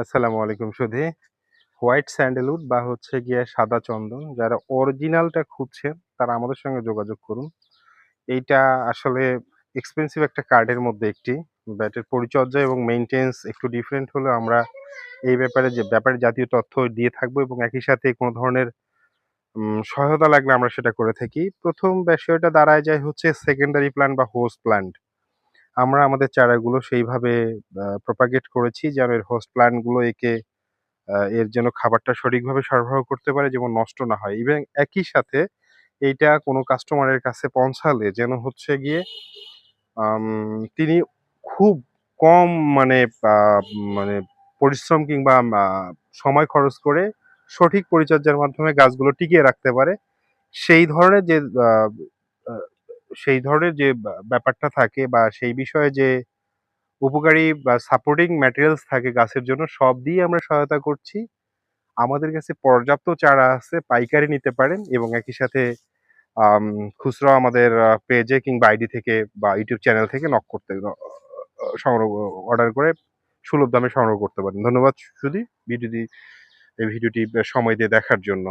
আসসালামু আলাইকুম সুধী। White sandalwood বা হচ্ছে গিয়ে সাদা চন্দন, যারা অরিজিনালটা খুঁজছেন, তারা আমাদের সঙ্গে যোগাযোগ করুন। এইটা আসলে এক্সপেন্সিভ একটা কার্ডের মধ্যে একটি। ব্যাটের পরিচর্যা এবং মেইনটেন্স একটু ডিফারেন্ট হলেও আমরা এই ব্যাপারে যে, ব্যাপারে জাতীয় তথ্য দিয়ে থাকব এবং একই সাথে কোনো ধরনের সহায়তা লাগলে আমরা সেটা করে থাকি। প্রথম বিষয়টা দাঁড়ায় যায় হচ্ছে সেকেন্ডারি প্ল্যান্ট বা হোস্ট প্ল্যান্ট আমরা আমাদের চারাগুলো সেইভাবে প্রপাগেট করেছি যেন এর হোস্ট প্ল্যান্টগুলো একে এর যেন খাবারটা সঠিকভাবে সরবরাহ করতে পারে যেমন নষ্ট না হয়। ইভেন একই সাথে এইটা কোনো কাস্টমারের কাছে পৌঁছালে যেন হচ্ছে গিয়ে তিনি খুব কম মানে মানে পরিশ্রম কিংবা সময় খরচ করে সঠিক পরিচর্যার মাধ্যমে গাছগুলো টিকিয়ে রাখতে পারে। সেই ধরনের যে সেই ধরনের যে ব্যাপারটা থাকে বা সেই বিষয়ে যে উপকারী বা সাপোর্টিং ম্যাটেরিয়ালস থাকে গাছের জন্য, সব দিয়ে আমরা সহায়তা করছি। আমাদের কাছে পর্যাপ্ত চারা আছে, পাইকারি নিতে পারেন এবং একই সাথে খুচরো আমাদের পেজে কিংবা আইডি থেকে বা ইউটিউব চ্যানেল থেকে নক করতে সংগ্রহ অর্ডার করে সুলভ দামে সংগ্রহ করতে পারেন। ধন্যবাদ সুধী ভিডিওটি, এই ভিডিওটি সময় দিয়ে দেখার জন্য।